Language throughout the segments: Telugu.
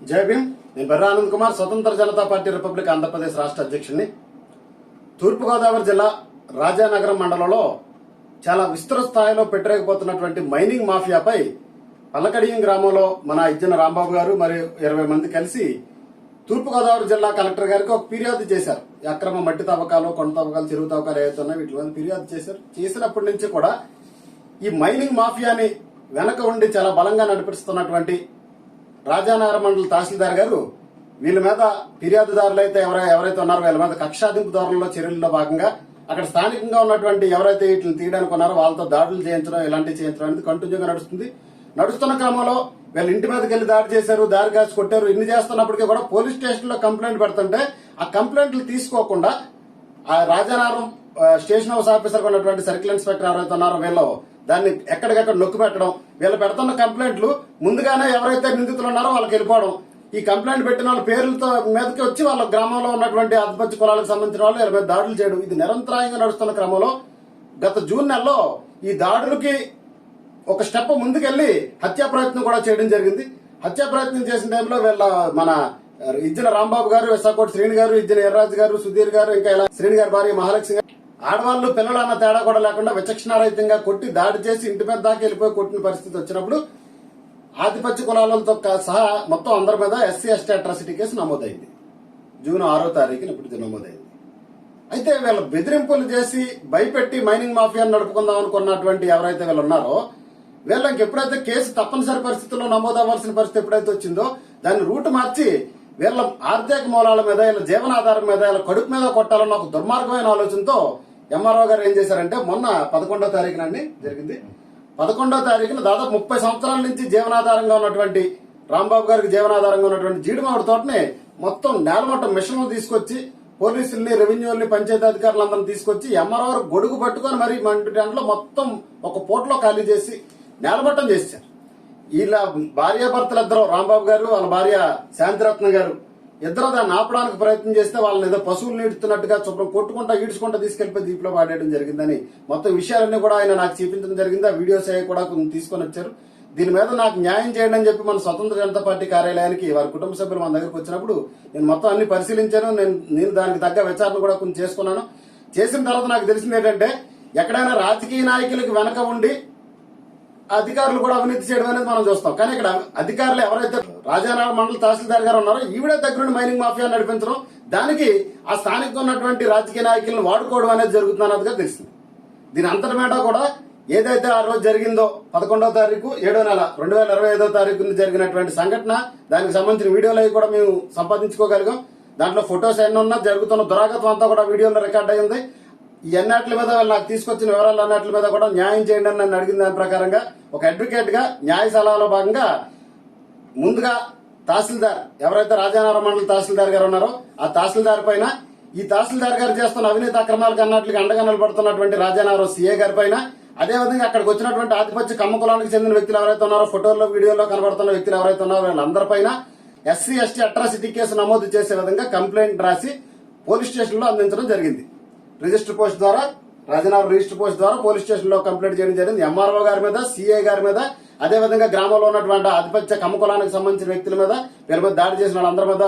జై భీమ్. నేను బెర్రా ఆనంద్ కుమార్ స్వతంత్ర జనతా పార్టీ రిపబ్లిక్ ఆంధ్రప్రదేశ్ రాష్ట్ర అధ్యక్షుడిని తూర్పుగోదావరి జిల్లా రాజానగరం మండలంలో చాలా విస్తృత స్థాయిలో పెట్టరేకపోతున్నటువంటి మైనింగ్ మాఫియాపై పల్లకడియం గ్రామంలో మన ఇజ్జన రాంబాబు గారు మరియు ఇరవై మంది కలిసి తూర్పుగోదావరి జిల్లా కలెక్టర్ గారికి ఒక ఫిర్యాదు చేశారు. ఈ అక్రమ మట్టి తవ్వకాలు కొండ తవ్వకాలు చెరువు తవ్వకాలు ఏవైతున్నాయి వీటి మీద ఫిర్యాదు చేశారు. చేసినప్పటి నుంచి కూడా ఈ మైనింగ్ మాఫియాని వెనక ఉండి చాలా బలంగా నడిపిస్తున్నటువంటి రాజానగర మండల తహసీల్దార్ గారు వీళ్ళ మీద ఫిర్యాదుదారులు అయితే ఎవరై ఎవరైతే ఉన్నారో వీళ్ళ మీద కక్షాదింపు ధోరణిలో చర్యల్లో భాగంగా అక్కడ స్థానికంగా ఉన్నటువంటి ఎవరైతే వీటిని తీయడానికి ఉన్నారో వాళ్ళతో దాడులు చేయించడం ఇలాంటివి చేయించడం అనేది కంటిన్యూగా నడుస్తుంది. నడుస్తున్న క్రమంలో వీళ్ళ ఇంటి మీదకి వెళ్ళి దాడి చేశారు దారి కాసి కొట్టారు ఇన్ని చేస్తున్నప్పటికీ కూడా పోలీస్ స్టేషన్లో కంప్లైంట్ పెడుతుంటే ఆ కంప్లైంట్లు తీసుకోకుండా ఆ రాజానగరం స్టేషన్ హౌస్ ఆఫీసర్ ఉన్నటువంటి సర్కిల్ ఇన్స్పెక్టర్ ఎవరైతే ఉన్నారో వీళ్ళు దాన్ని ఎక్కడికక్కడ నొక్కి పెట్టడం. వీళ్ళు పెడుతున్న కంప్లైంట్లు ముందుగానే ఎవరైతే నిందితులు ఉన్నారో వాళ్ళకి వెళ్ళిపోవడం. ఈ కంప్లైంట్ పెట్టిన వాళ్ళ పేర్లతో మీదకి వచ్చి వాళ్ళ గ్రామంలో ఉన్నటువంటి ఆదిపత్య కులాలకు సంబంధించిన వాళ్ళు వీళ్ళ మీద దాడులు చేయడం. ఇది నిరంతరాయంగా నడుస్తున్న క్రమంలో గత జూన్ నెలలో ఈ దాడులకి ఒక స్టెప్ ముందుకెళ్ళి హత్యా ప్రయత్నం కూడా చేయడం జరిగింది. హత్యా ప్రయత్నం చేసిన టైంలో వీళ్ళ మన ఇజ్జన రాంబాబు గారు విశాఖోటి శ్రీని గారు ఇజ్జన ఎర్రాజు గారు సుధీర్ గారు ఇంకా ఇలా శ్రీని గారి భార్య మహాలక్ష్మి గారు ఆడవాళ్ళు పిల్లలు అన్న తేడా కూడా లేకుండా విచక్షణారహితంగా కొట్టి దాడి చేసి ఇంటి మీద దాకా వెళ్ళిపోయి కొట్టిన పరిస్థితి వచ్చినప్పుడు ఆధిపత్య కులాలతో సహా మొత్తం అందరి మీద ఎస్సీ ఎస్టీ అట్రాసిటీ కేసు నమోదైంది. జూన్ ఆరో తారీఖున ఇప్పుడు నమోదైంది. అయితే వీళ్ళ బెదిరింపులు చేసి భయపెట్టి మైనింగ్ మాఫియాను నడుపుకుందాం అనుకున్నటువంటి ఎవరైతే వీళ్ళు ఉన్నారో వీళ్ళకి ఎప్పుడైతే కేసు తప్పనిసరి పరిస్థితుల్లో నమోదవ్వాల్సిన పరిస్థితి ఎప్పుడైతే వచ్చిందో దాన్ని రూట్ మార్చి వీళ్ళ ఆర్థిక మూలాల మీద వీళ్ళ జీవనాధారం మీద వీళ్ళ కడుపు మీద కొట్టాలన్న ఒక దుర్మార్గమైన ఆలోచనతో ఎంఆర్ఓ గారు ఏం చేశారంటే మొన్న పదకొండో తారీఖునండి జరిగింది. పదకొండో తారీఖున దాదాపు ముప్పై సంవత్సరాల నుంచి జీవనాధారంగా ఉన్నటువంటి రాంబాబు గారికి జీవనాధారంగా ఉన్నటువంటి జీడిమావిడి తోటని మొత్తం నేలమట్టం మిషన్ తీసుకొచ్చి పోలీసుల్ని రెవెన్యూల్ని పంచాయతీ అధికారులందరిని తీసుకొచ్చి ఎంఆర్ఓ గారు గొడుగు పట్టుకొని మరి మంటి దాంట్లో మొత్తం ఒక పోట్లో ఖాళీ చేసి నేలమట్టం చేశారు వీళ్ళ భార్యాభర్తలు ఇద్దరు రాంబాబు గారు వాళ్ళ భార్య శాంతిరత్న గారు ఇద్దరు దాన్ని ఆపడానికి ప్రయత్నం చేస్తే వాళ్ళని ఏదో పశువులు నీడుతున్నట్టుగా శుభ్రం కొట్టుకుంటా ఈడ్చుకుంటా తీసుకెళ్ళిపోయి దీంట్లో పాడేయడం జరిగిందని మొత్తం విషయాలన్నీ కూడా ఆయన నాకు చూపించడం జరిగింది. ఆ వీడియోస్ అవి కూడా కొన్ని తీసుకొని వచ్చారు. దీని మీద నాకు న్యాయం చేయండి అని చెప్పి మన స్వతంత్ర జనతా పార్టీ కార్యాలయానికి వారి కుటుంబ సభ్యులు మన దగ్గరకు వచ్చినప్పుడు నేను మొత్తం అన్ని పరిశీలించాను. నేను నేను దానికి తగ్గ విచారణ కూడా కొంచెం చేసుకున్నాను. చేసిన తర్వాత నాకు తెలిసింది ఏంటంటే ఎక్కడైనా రాజకీయ నాయకులకు వెనక ఉండి అధికారులు కూడా అవినీతి చేయడం అనేది మనం చూస్తాం. కానీ ఇక్కడ అధికారులు ఎవరైతే రాజానగర మండల తహసీల్దార్ గారు ఉన్నారో ఈవిడే దగ్గరుండి మైనింగ్ మాఫియా నడిపించడం దానికి ఆ స్థానికంగా ఉన్నటువంటి రాజకీయ నాయకులను వాడుకోవడం అనేది జరుగుతున్నదిగా తెలిసింది దీని అంతటి కూడా ఏదైతే ఆ రోజు జరిగిందో పదకొండవ తారీఖు ఏడో నెల రెండు వేల ఇరవై ఐదో తారీఖు జరిగినటువంటి సంఘటన దానికి సంబంధించిన వీడియోలు అవి కూడా మేము సంపాదించుకోగలిగాం. దాంట్లో ఫొటోస్ ఎన్ని ఉన్నా జరుగుతున్న దురాగతం అంతా కూడా వీడియోలో రికార్డ్ అయ్యింది ఈ అన్నిటి మీద వాళ్ళు నాకు తీసుకొచ్చిన వివరాలు అన్నట్ల మీద కూడా న్యాయం చేయండి అని నన్ను అడిగిన దాని ప్రకారంగా ఒక అడ్వకేట్గా న్యాయ సలహాలో భాగంగా ముందుగా తహసీల్దార్ ఎవరైతే రాజానగరం మండల తహసీల్దార్ గారు ఉన్నారో ఆ తహసీల్దార్ పైన ఈ తహసీల్దార్ గారు చేస్తున్న అవినీతి అక్రమాలకు అన్నట్లుగా అండగా నిలబడుతున్నటువంటి రాజానగరం సీఏ గారి పైన అదేవిధంగా అక్కడికి వచ్చినటువంటి ఆధిపత్య కమ్మ కులానికి చెందిన వ్యక్తులు ఎవరైతే ఉన్నారో ఫోటోల్లో వీడియోలో కనబడుతున్న వ్యక్తులు ఎవరైతే ఉన్నారో వీళ్ళందరిపైన ఎస్సీ ఎస్టీ అట్రాసిటీ కేసు నమోదు చేసే విధంగా కంప్లైంట్ రాసి పోలీస్ స్టేషన్లో అందించడం జరిగింది. రిజిస్టర్ పోస్ట్ ద్వారా రాజనగరం రిజిస్టర్ పోస్ట్ ద్వారా పోలీస్ స్టేషన్లో కంప్లైంట్ చేయడం జరిగింది. ఎంఆర్ఓ గారి మీద సిఐ గారి మీద అదే విధంగా గ్రామంలో ఉన్నటువంటి ఆధిపత్య కమకులానికి సంబంధించిన వ్యక్తుల మీద వీళ్ళ మీద దాడి చేసిన వాళ్ళందరి మీద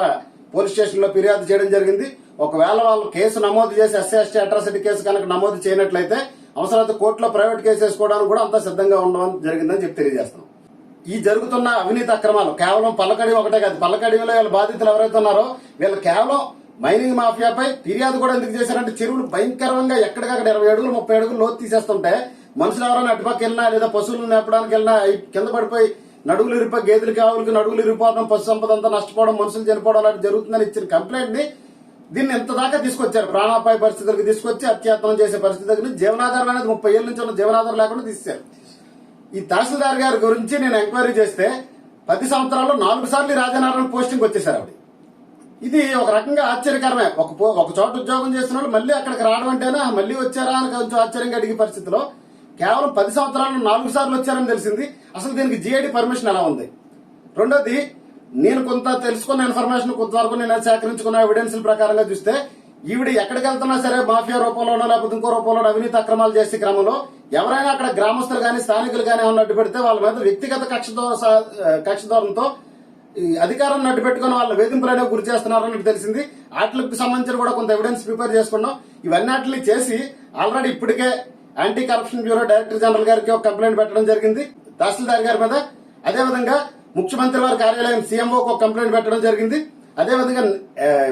పోలీస్ స్టేషన్లో ఫిర్యాదు చేయడం జరిగింది. ఒకవేళ వాళ్ళు కేసు నమోదు చేసి ఎస్సీ ఎస్టీ అట్రాసిటీ కేసు కనుక నమోదు చేయనట్లయితే అవసరమైతే కోర్టులో ప్రైవేట్ కేసు వేసుకోవడానికి కూడా అంతా సిద్ధంగా ఉండడం జరిగిందని చెప్పి తెలియజేస్తున్నాం. ఈ జరుగుతున్న అవినీతి అక్రమాలు కేవలం పల్లకడి ఒకటే కాదు. పల్లకడిలో వీళ్ళ బాధితులు ఎవరైతే ఉన్నారో వీళ్ళు కేవలం మైనింగ్ మాఫియాపై ఫిర్యాదు కూడా ఎందుకు చేశారంటే చెరువులు భయంకరంగా ఎక్కడికక్కడ ఇరవై అడుగులు ముప్పై అడుగులు లోతు తీసేస్తుంటే మనుషులు ఎవరైనా అటుపక్క వెళ్ళినా లేదా పశువులను మేపడానికి వెళ్ళినా కింద పడిపోయి నడుగులు ఇరిపోయి గేదెలు కావులకి నడుగులు ఇరిపోవడం పశు సంపద అంతా నష్టపోవడం మనుషులు చనిపోవడం అలాంటి జరుగుతుందని ఇచ్చిన కంప్లైంట్ని దీన్ని ఎంత దాకా తీసుకొచ్చారు. ప్రాణాపాయ పరిస్థితులకు తీసుకొచ్చి అత్యాత్మం చేసే పరిస్థితి దగ్గర జీవనాధారం అనేది ముప్పై ఏళ్ళ నుంచి ఉన్న జీవనాధారం లేకుండా తీశారు ఈ తహసీల్దార్ గారి గురించి నేను ఎంక్వైరీ చేస్తే పది సంవత్సరాల్లో నాలుగు సార్లు రాజనారాయణ పోస్టింగ్ వచ్చేసారు ఆవిడ. ఇది ఒక రకంగా ఆశ్చర్యకరమే. ఒక ఒక చోట ఉద్యోగం చేసిన వాళ్ళు మళ్ళీ అక్కడికి రావడం అంటేనా మళ్ళీ వచ్చారా అని కొంచెం ఆశ్చర్యంగా అడిగే పరిస్థితిలో కేవలం పది సంవత్సరాలు నాలుగు సార్లు వచ్చారని తెలిసింది. అసలు దీనికి జిఐడి పర్మిషన్ ఎలా ఉంది? రెండోది నేను కొంత తెలుసుకున్న ఇన్ఫర్మేషన్ కొంతవరకు నేను సేకరించుకున్న ఎవిడెన్స్ ప్రకారంగా చూస్తే ఈవిడ ఎక్కడికి వెళ్తున్నా సరే మాఫియా రూపంలోనో లేకపోతే ఇంకో రూపంలో అవినీతి అక్రమాలు చేసే క్రమంలో ఎవరైనా అక్కడ గ్రామస్తులు కానీ స్థానికులు కానీ ఏమన్నా అడ్డు పెడితే వాళ్ళ మీద వ్యక్తిగత కక్ష కక్ష దూరంతో అధికారం నడ్డు పెట్టుకుని వాళ్ళ వేధింపులనే గురి చేస్తున్నారని తెలిసింది. వాటికి సంబంధించిన కూడా కొంత ఎవిడెన్స్ ప్రిపేర్ చేసుకున్నాం. ఇవన్నీ చేసి ఆల్రెడీ ఇప్పటికే anti corruption bureau director general గారికి ఒక కంప్లైంట్ పెట్టడం జరిగింది. తహసీల్దార్ గారి మీద. అదేవిధంగా ముఖ్యమంత్రి వారి కార్యాలయం సీఎంఓకి ఒక కంప్లైంట్ పెట్టడం జరిగింది. అదేవిధంగా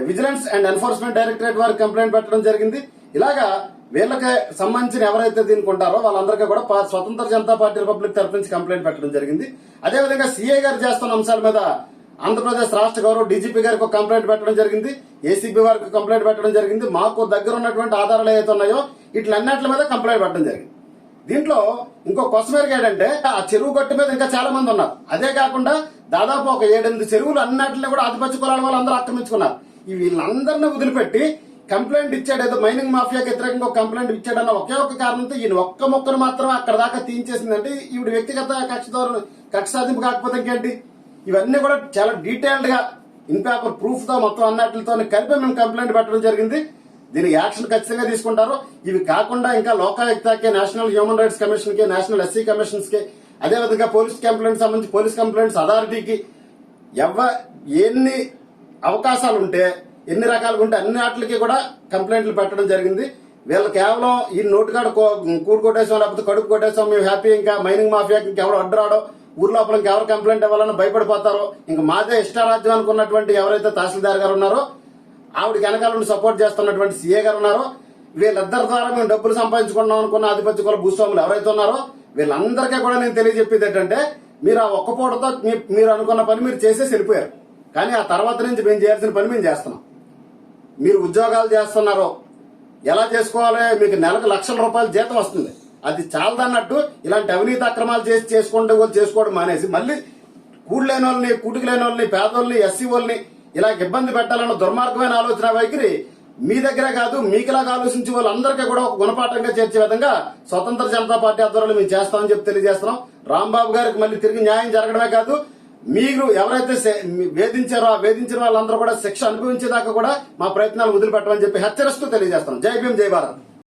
విజిలెన్స్ అండ్ ఎన్ఫోర్స్మెంట్ డైరెక్టరేట్ వారికి కంప్లైంట్ పెట్టడం జరిగింది. ఇలాగా వీళ్ళకి సంబంధించిన ఎవరైతే దీనికి ఉంటారో వాళ్ళందరికీ కూడా స్వతంత్ర జనతా పార్టీ రిపబ్లిక్ తరఫు నుంచి కంప్లైంట్ పెట్టడం జరిగింది. అదేవిధంగా సీఏ గారు చేస్తున్న అంశాల మీద ఆంధ్రప్రదేశ్ రాష్ట్ర గౌరవ డీజీపీ గారికి ఒక కంప్లైంట్ పెట్టడం జరిగింది. ఏసీబీ వారికి కంప్లైంట్ పెట్టడం జరిగింది. మాకు దగ్గర ఉన్నటువంటి ఆధారాలు ఏవైతే ఉన్నాయో వీటిలన్నింటి మీద కంప్లైంట్ పెట్టడం జరిగింది. దీంట్లో ఇంకో కొసమేరకు ఏంటంటే ఆ చెరువు గట్టు మీద ఇంకా చాలా మంది ఉన్నారు. అదే కాకుండా దాదాపు ఒక ఏడెనిమిది చెరువులు అన్నింటినీ కూడా ఆధిపత్య కులాల వాళ్ళందరూ ఆక్రమించుకున్నారు. వీళ్ళందరినీ వదిలిపెట్టి కంప్లైంట్ ఇచ్చాడు. ఏదో మైనింగ్ మాఫియాకి వ్యతిరేకంగా ఒక కంప్లైంట్ ఇచ్చాడన్న ఒకే ఒక్క కారణంతో ఈయన ఒక్క మొక్కను మాత్రం అక్కడ దాకా తీయించేసిందంటే ఈవిడ వ్యక్తిగత కక్ష ద్వారా కక్ష సాధింపు కాకపోతే ఇంకేంటి? ఇవన్నీ కూడా చాలా డీటెయిల్డ్గా ఇన్ పేపర్ ప్రూఫ్తో మొత్తం అన్నట్లతో కలిపి మేము కంప్లైంట్ పెట్టడం జరిగింది. దీనికి యాక్షన్ ఖచ్చితంగా తీసుకుంటారు. ఇవి కాకుండా ఇంకా లోకాయుక్తకి నేషనల్ హ్యూమన్ రైట్స్ కమిషన్కి నేషనల్ ఎస్సీ కమిషన్స్కి అదేవిధంగా పోలీస్ కంప్లైంట్ సంబంధించి పోలీస్ కంప్లైంట్స్ అథారిటీకి ఎవ ఎన్ని అవకాశాలు ఉంటే ఎన్ని రకాలుగా ఉంటే అన్ని వాటికి కూడా కంప్లైంట్లు పెట్టడం జరిగింది. వీళ్ళు కేవలం ఈ నోటుకాడ కూడు కొట్టేసాం లేకపోతే కడుపు కొట్టేసాం మేము హ్యాపీ ఇంకా మైనింగ్ మాఫియాకి ఇంకెవరు అడ్డురాడో ఊర్ లోపల ఇంకెవరు కంప్లైంట్ ఇవ్వాలని భయపడిపోతారో. ఇంకా మాదే ఇష్టారాజ్యం అనుకున్నటువంటి ఎవరైతే తహసీల్దార్ గారు ఉన్నారో ఆవిడ వెనకాల నుండి సపోర్ట్ చేస్తున్నటువంటి సీఏ గారు ఉన్నారో వీళ్ళిద్దరి ద్వారా మేము డబ్బులు సంపాదించుకున్నాం అనుకున్న ఆధిపత్య కుల భూస్వాములు ఎవరైతే ఉన్నారో వీళ్ళందరికీ కూడా నేను తెలియజెప్పేది ఏంటంటే మీరు ఆ ఒక్క పూటతో మీ- మీరు అనుకున్న పని మీరు చేసేసి వెళ్ళిపోయారు. కానీ ఆ తర్వాత నుంచి మేము చేయాల్సిన పని మేము చేస్తున్నాం. మీరు ఉద్యోగాలు చేస్తున్నారో. ఎలా చేసుకోవాలి? మీకు నెలకు లక్షల రూపాయల జీతం వస్తుంది. అది చాలదన్నట్టు ఇలాంటి అవినీతి అక్రమాలు చేసి చేసుకుంటే వాళ్ళు చేసుకోవడం మానేసి మళ్ళీ కూడు లేని వాళ్ళని కూటికి లేని వాళ్ళని పేదోళ్ళని ఎస్సీ వాళ్ళని ఇలా ఇబ్బంది పెట్టాలన్న దుర్మార్గమైన ఆలోచన వైఖరి మీ దగ్గరే కాదు మీకులాగా ఆలోచించి వాళ్ళందరికీ కూడా ఒక గుణపాఠంగా చేర్చే విధంగా స్వతంత్ర జనతా పార్టీ ఆధ్వర్యంలో మేము చేస్తామని చెప్పి తెలియజేస్తున్నాం. రాంబాబు గారికి మళ్ళీ తిరిగి న్యాయం జరగడమే కాదు మీరు ఎవరైతే వేధించారో ఆ వేధించిన వాళ్ళందరూ కూడా శిక్ష అనుభవించేదాకా కూడా మా ప్రయత్నాలు వదిలిపెట్టమని చెప్పి హెచ్చరిస్తూ తెలియజేస్తాం జై భీం జై భారత్.